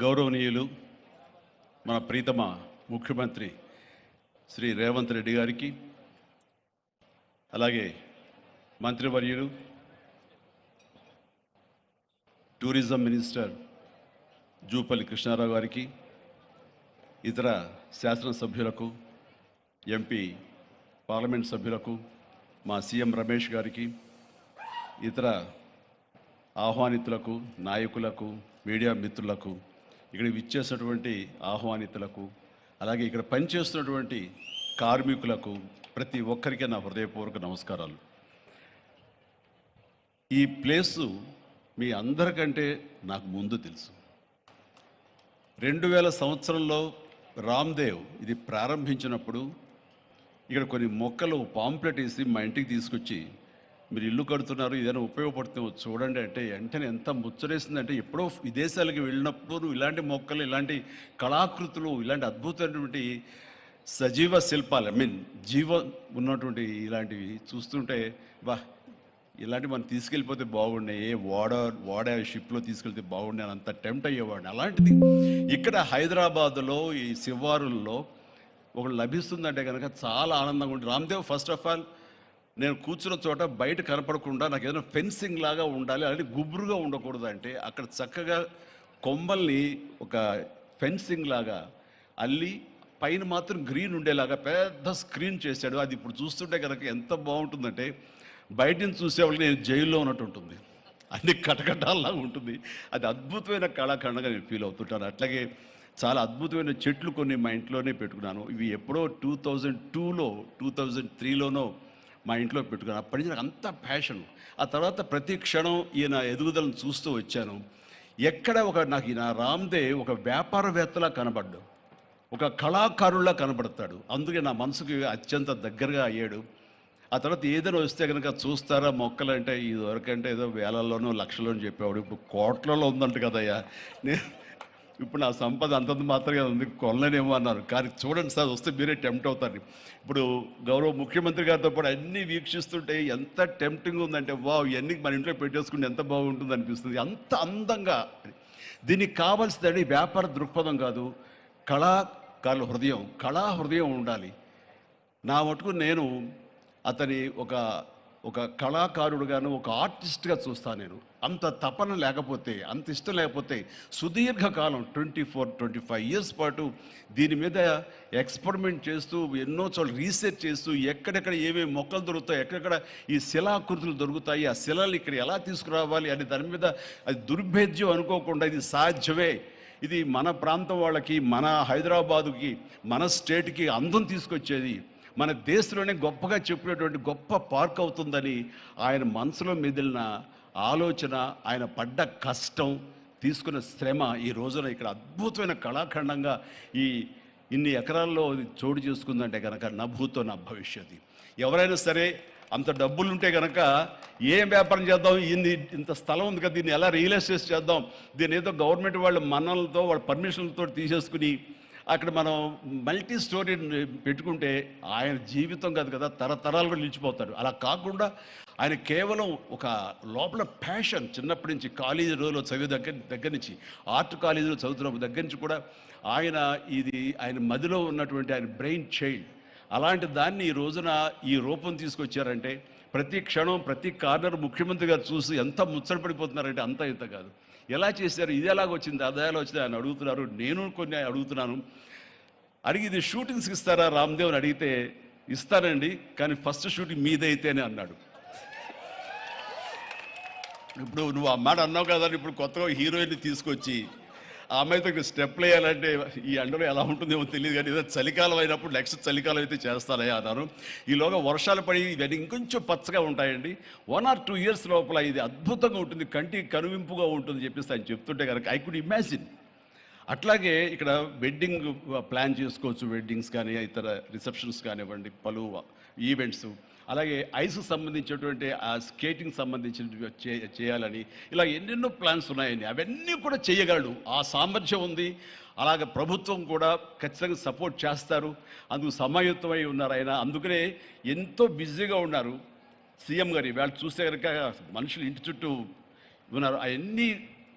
గౌరవనీయులు మన ప్రీతమ ముఖ్యమంత్రి శ్రీ రేవంత్ రెడ్డి గారికి అలాగే మంత్రివర్యులు టూరిజం మినిస్టర్ జూపల్లి కృష్ణారావు గారికి ఇతర శాసనసభ్యులకు ఎంపీ పార్లమెంట్ సభ్యులకు మా సీఎం రమేష్ గారికి ఇతర ఆహ్వానితులకు నాయకులకు మీడియా మిత్రులకు ఇక్కడ విచ్చేసినటువంటి ఆహ్వానితులకు అలాగే ఇక్కడ పనిచేస్తున్నటువంటి కార్మికులకు ప్రతి ఒక్కరికి నా హృదయపూర్వక నమస్కారాలు. ఈ ప్లేసు మీ అందరికంటే నాకు ముందు తెలుసు. రెండు వేల సంవత్సరంలో రామ్దేవ్ ఇది ప్రారంభించినప్పుడు ఇక్కడ కొన్ని మొక్కలు పాంప్లెట్ వేసి మా ఇంటికి తీసుకొచ్చి మీరు ఇల్లు కడుతున్నారు ఏదైనా ఉపయోగపడుతుంది చూడండి అంటే వెంటనే ఎంత ముచ్చరేసిందంటే ఎప్పుడో విదేశాలకు వెళ్ళినప్పుడు ఇలాంటి మొక్కలు ఇలాంటి కళాకృతులు ఇలాంటి అద్భుతమైనటువంటి సజీవ శిల్పాలు ఐ మీన్ జీవ ఉన్నటువంటి ఇలాంటివి చూస్తుంటే వా ఇలాంటివి మనం తీసుకెళ్ళిపోతే బాగుండే ఏ ఓడ ఓడ షిప్లో తీసుకెళ్తే బాగుండే అని అంత టెంప్ట్ అయ్యేవాడిని. అలాంటిది ఇక్కడ హైదరాబాదులో ఈ శివారుల్లో ఒకటి లభిస్తుందంటే కనుక చాలా ఆనందంగా ఉంటుంది. రామ్దేవ్ ఫస్ట్ ఆఫ్ ఆల్ నేను కూర్చున్న చోట బయట కనపడకుండా నాకు ఏదైనా ఫెన్సింగ్ లాగా ఉండాలి అలాంటి గుబురుగా ఉండకూడదు అంటే అక్కడ చక్కగా కొమ్మల్ని ఒక ఫెన్సింగ్ లాగా అల్లి పైన మాత్రం గ్రీన్ ఉండేలాగా పెద్ద స్క్రీన్ చేశాడు. అది ఇప్పుడు చూస్తుంటే కనుక ఎంత బాగుంటుందంటే బయట నుంచి చూసేవాళ్ళకి నేను జైల్లో ఉన్నట్టు ఉంటుంది. అన్ని కటకటాల్లాగా ఉంటుంది. అది అద్భుతమైన కళాఖండగా నేను ఫీల్ అవుతుంటాను. అట్లాగే చాలా అద్భుతమైన చెట్లు కొన్ని మా ఇంట్లోనే పెట్టుకున్నాను. ఇవి ఎప్పుడో టూ థౌజండ్ టూలో టూ థౌజండ్ త్రీలోనో మా ఇంట్లో పెట్టుకుని అప్పటి నుంచి నాకు అంత ప్యాషన్ ఆ తర్వాత ప్రతి క్షణం ఈయన ఎదుగుదలను చూస్తూ వచ్చాను. ఎక్కడ ఒక నాకు ఈయన రామ్దే ఒక వ్యాపారవేత్తలా కనబడ్డాడు ఒక కళాకారుల్లా కనబడతాడు. అందుకే నా మనసుకి అత్యంత దగ్గరగా అయ్యాడు. ఆ తర్వాత ఏదైనా వస్తే కనుక చూస్తారా మొక్కలు అంటే ఇదివరకంటే ఏదో వేలల్లోనో లక్షలోనో చెప్పేవాడు. ఇప్పుడు కోట్లలో ఉందంట కదయ్యా. నేను ఇప్పుడు నా సంపద అంతంత మాత్రమే ఉంది కొనలేనేమో అన్నారు. కానీ చూడండి సార్ వస్తే మీరే టెంప్ట్ అవుతారు. ఇప్పుడు గౌరవ ముఖ్యమంత్రి గారితో పాటు అన్నీ వీక్షిస్తుంటే ఎంత టెంప్టింగ్ ఉందంటే వావ్ ఇవన్నీ మన ఇంట్లో పెట్టేసుకుంటే ఎంత బాగుంటుంది అనిపిస్తుంది. అంత అందంగా. దీనికి కావాల్సిందండి వ్యాపార దృక్పథం కాదు కళాకారుల హృదయం కళా హృదయం ఉండాలి. నా మటుకు నేను అతని ఒక ఒక కళాకారుడుగాను ఒక ఆర్టిస్ట్గా చూస్తాను నేను. అంత తపన లేకపోతే అంత ఇష్టం లేకపోతే సుదీర్ఘకాలం twenty four twenty five years పాటు దీని మీద ఎక్స్పెరిమెంట్ చేస్తూ ఎన్నో చోట్ల రీసెర్చ్ చేస్తూ ఎక్కడెక్కడ ఏమేమి మొక్కలు దొరుకుతాయి ఎక్కడెక్కడ ఈ శిలాకృతులు దొరుకుతాయి ఆ శిలలు ఇక్కడ ఎలా తీసుకురావాలి అని దాని మీద అది దుర్భేద్యం అనుకోకుండా ఇది సాధ్యమే. ఇది మన ప్రాంతం వాళ్ళకి మన హైదరాబాదుకి మన స్టేట్కి అందం తీసుకొచ్చేది. మన దేశంలోనే గొప్పగా చెప్పినటువంటి గొప్ప పార్క్ అవుతుందని ఆయన మనసులో మెదిలిన ఆలోచన ఆయన పడ్డ కష్టం తీసుకున్న శ్రమ ఈ రోజున ఇక్కడ అద్భుతమైన కళాఖండంగా ఈ ఇన్ని ఎకరాల్లో చోటు చేసుకుందంటే కనుక నా భూతో నా భవిష్యత్తు. ఎవరైనా సరే అంత డబ్బులు ఉంటే కనుక ఏం వ్యాపారం చేద్దాం? ఇన్ని ఇంత స్థలం ఉంది కదా దీన్ని ఎలా రియల్ ఎస్టేట్ చేద్దాం? దీన్ని ఏదో గవర్నమెంట్ వాళ్ళ మన్నలతో వాళ్ళ పర్మిషన్లతో తీసేసుకుని అక్కడ మనం మల్టీ స్టోరీ పెట్టుకుంటే ఆయన జీవితం కాదు కదా తరతరాలు కూడా నిలిచిపోతాడు. అలా కాకుండా ఆయన కేవలం ఒక లోపల ప్యాషన్ చిన్నప్పటి నుంచి కాలేజీ రోజులో చదివే దగ్గర దగ్గర నుంచి ఆర్ట్ కాలేజీలో చదువుతున్న దగ్గర నుంచి కూడా ఆయన ఇది ఆయన మదిలో ఉన్నటువంటి ఆయన బ్రెయిన్ చైల్డ్ అలాంటి దాన్ని ఈ రోజున ఈ రూపం తీసుకొచ్చారంటే ప్రతి క్షణం ప్రతి కార్నర్ ముఖ్యమంత్రి గారు చూసి ఎంత ముచ్చటపడిపోతున్నారంటే అంత ఇంత కాదు. ఎలా చేశారు? ఇది ఎలాగ వచ్చింది? అది వచ్చింది? ఆయన అడుగుతున్నారు. నేను కొన్ని అడుగుతున్నాను. అడిగి ఇది షూటింగ్స్కి ఇస్తారా? రామ్దేవ్ అని అడిగితే ఇస్తానండి కానీ ఫస్ట్ షూటింగ్ మీదైతేనే అన్నాడు. ఇప్పుడు నువ్వు ఆ మాట అన్నావు కదా ఇప్పుడు కొత్తగా హీరోయిన్ తీసుకొచ్చి ఆ అమ్మాయితో ఇక్కడ స్టెప్లు వేయాలంటే ఈ ఎండలో ఎలా ఉంటుందేమో తెలియదు కానీ ఏదో చలికాలం అయినప్పుడు నెక్స్ట్ చలికాలం అయితే చేస్తానయ్యా అన్నారు. ఈలోగా వర్షాలు పడి ఇవన్నీ ఇంకొంచెం పచ్చగా ఉంటాయండి. వన్ ఆర్ టూ ఇయర్స్ లోపల ఇది అద్భుతంగా ఉంటుంది. కంటికి కనువింపుగా ఉంటుంది చెప్పేసి ఆయన చెప్తుంటే కనుక ఐ కుడ్ ఇమాజిన్ అట్లాగే ఇక్కడ వెడ్డింగ్ ప్లాన్ చేసుకోవచ్చు వెడ్డింగ్స్ కానీ ఇతర రిసెప్షన్స్ కానివ్వండి పలు ఈవెంట్స్. అలాగే ఐస్ సంబంధించినటువంటి ఆ స్కేటింగ్ సంబంధించిన చేయాలని ఇలా ఎన్నెన్నో ప్లాన్స్ ఉన్నాయండి. అవన్నీ కూడా చేయగలడు. ఆ సామర్థ్యం ఉంది. అలాగే ప్రభుత్వం కూడా ఖచ్చితంగా సపోర్ట్ చేస్తారు. అందుకు సమాయుత్తమై ఉన్నారు ఆయన. అందుకనే ఎంతో బిజీగా ఉన్నారు. సీఎం గారి వాళ్ళు చూస్తే కనుక మనుషులు ఇంటి చుట్టూ ఉన్నారు. అవన్నీ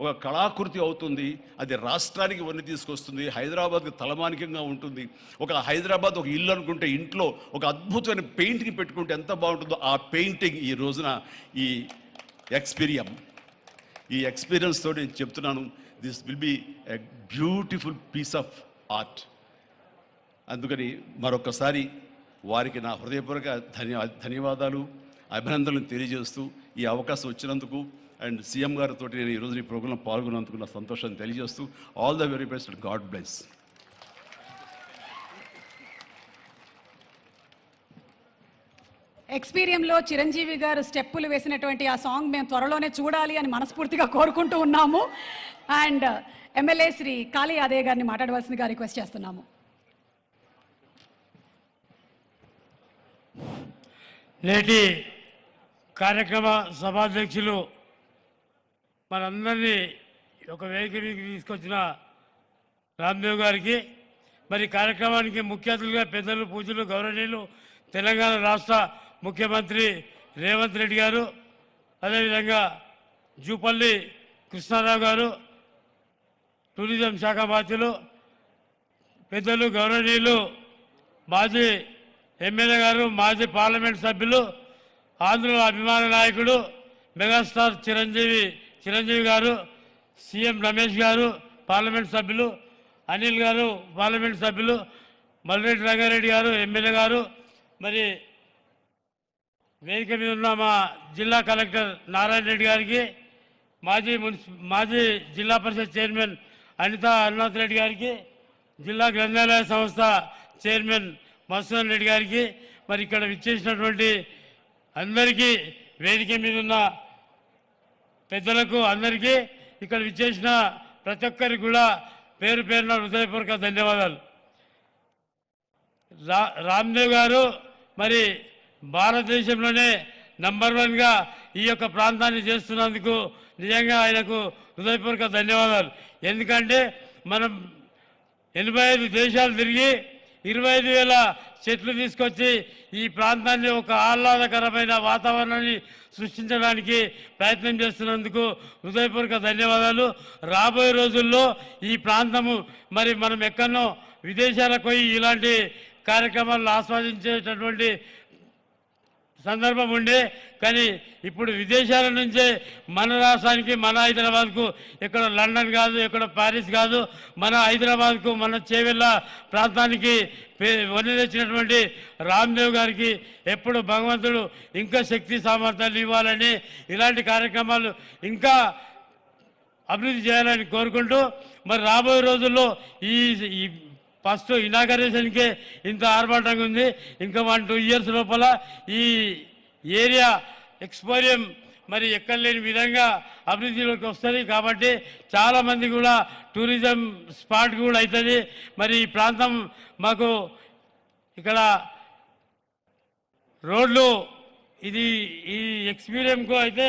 ఒక కళాకృతి అవుతుంది అది రాష్ట్రానికి వన్ని తీసుకొస్తుంది హైదరాబాద్కి తలమానికంగా ఉంటుంది. ఒక హైదరాబాద్ ఒక ఇల్లు అనుకుంటే ఇంట్లో ఒక అద్భుతమైన పెయింటింగ్ పెట్టుకుంటే ఎంత బాగుంటుందో ఆ పెయింటింగ్ ఈ రోజున ఈ ఎక్స్పీరియం. ఈ ఎక్స్పీరియన్స్ తోటి నేను చెప్తున్నాను this will be a beautiful piece of art. అందుకని మరొకసారి వారికి నా హృదయపూర్వక ధన్య ధన్యవాదాలు అభినందనలు తెలియజేస్తూ ఈ అవకాశం వచ్చినందుకు అండ్ సీఎం గారితో నేను ఈరోజు ఈ ప్రోగ్రాంలో పాల్గొన్నందుకు నా సంతోషాన్ని తెలియజేస్తూ all the very best god bless. ఎక్స్పీరియంలో Chiranjeevi గారు స్టెప్పులు వేసినటువంటి ఆ సాంగ్ మేము త్వరలోనే చూడాలి అని మనస్ఫూర్తిగా కోరుకుంటూ ఉన్నాము. అండ్ ఎమ్మెల్యే శ్రీ కాళీ యాదయ్య గారిని మాట్లాడవలసిందిగా రిక్వెస్ట్ చేస్తున్నాము. నేటి కార్యక్రమ సభాధ్యక్షులు మనందరినీ ఒక వేదిక తీసుకొచ్చిన రామ్దేవ్ గారికి మరి కార్యక్రమానికి ముఖ్య అతిథులుగా పెద్దలు పూజలు గౌరవనీయులు తెలంగాణ రాష్ట్ర ముఖ్యమంత్రి రేవంత్ రెడ్డి గారు అదేవిధంగా జూపల్లి కృష్ణారావు గారు టూరిజం శాఖ మంత్రులు పెద్దలు గౌరవనీయులు మాజీ ఎమ్మెల్యే గారు మాజీ పార్లమెంట్ సభ్యులు ఆంధ్రుల అభిమాన నాయకుడు మెగాస్టార్ చిరంజీవి చిరంజీవి గారు సీఎం రమేష్ గారు పార్లమెంట్ సభ్యులు అనిల్ గారు పార్లమెంట్ సభ్యులు మల్రెడ్డి రంగారెడ్డి గారు ఎమ్మెల్యే గారు మరి వేదిక మీద ఉన్న మా జిల్లా కలెక్టర్ నారాయణ రెడ్డి గారికి మాజీ మున్సి మాజీ జిల్లా పరిషత్ చైర్మన్ అనిత అరుణాథ్ రెడ్డి గారికి జిల్లా గ్రంథాలయ సంస్థ చైర్మన్ మసూదన్ రెడ్డి గారికి మరి ఇక్కడ విచ్చేసినటువంటి అందరికీ వేదిక మీద ఉన్న పెద్దలకు అందరికీ ఇక్కడ విచ్చేసిన ప్రతి ఒక్కరికి కూడా పేరు పేరున హృదయపూర్వక ధన్యవాదాలు. రా రామ్దేవ్ గారు మరి భారతదేశంలోనే నంబర్ వన్గా ఈ యొక్క ప్రాంతాన్ని చేస్తున్నందుకు నిజంగా ఆయనకు హృదయపూర్వక ధన్యవాదాలు. ఎందుకంటే మనం ఎనభై ఐదు దేశాలు తిరిగి ఇరవై ఐదు వేల చెట్లు తీసుకొచ్చి ఈ ప్రాంతాన్ని ఒక ఆహ్లాదకరమైన వాతావరణాన్ని సృష్టించడానికి ప్రయత్నం చేస్తున్నందుకు హృదయపూర్వక ధన్యవాదాలు. రాబోయే రోజుల్లో ఈ ప్రాంతము మరి మనం ఎక్కడనో విదేశాలకు పోయి ఇలాంటి కార్యక్రమాలను ఆస్వాదించేటటువంటి సందర్భం ఉండే కానీ ఇప్పుడు విదేశాల నుంచే మన రాష్ట్రానికి మన హైదరాబాద్కు ఇక్కడ లండన్ కాదు ఇక్కడ ప్యారిస్ కాదు మన హైదరాబాద్కు మన చేవెళ్ళ ప్రాంతానికి పే- రామ్దేవ్ గారికి ఎప్పుడు భగవంతుడు ఇంకా శక్తి సామర్థ్యాలు ఇవ్వాలని ఇలాంటి కార్యక్రమాలు ఇంకా అభివృద్ధి చేయాలని కోరుకుంటూ మరి రాబోయే రోజుల్లో ఈ ఫస్ట్ ఇనాగరేషన్కే ఇంత ఆర్భాటంగా ఉంది. ఇంకా వన్ టూ ఇయర్స్ లోపల ఈ ఏరియా ఎక్స్పోరియం మరి ఎక్కడ లేని విధంగా అభివృద్ధిలోకి వస్తుంది. కాబట్టి చాలామంది కూడా టూరిజం స్పాట్ కూడా అవుతుంది మరి ఈ ప్రాంతం మాకు ఇక్కడ రోడ్లు ఇది ఈ ఎక్స్పీరియంకు అయితే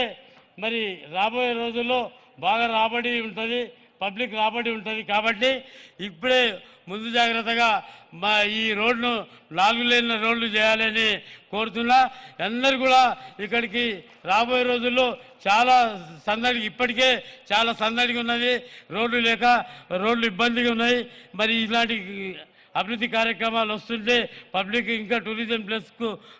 మరి రాబోయే రోజుల్లో బాగా రాబడి ఉంటుంది. పబ్లిక్ రాబడి ఉంటుంది కాబట్టి ఇప్పుడే ముందు జాగ్రత్తగా మా ఈ రోడ్ను నాలుగు లేని రోడ్లు చేయాలని కోరుతున్నా. అందరు కూడా ఇక్కడికి రాబోయే రోజుల్లో చాలా సందడి ఇప్పటికే చాలా సందడిగా ఉన్నది. రోడ్లు లేక రోడ్లు ఇబ్బందిగా ఉన్నాయి. మరి ఇలాంటి అభివృద్ధి కార్యక్రమాలు వస్తుంటే పబ్లిక్ ఇంకా టూరిజం ప్లేస్కు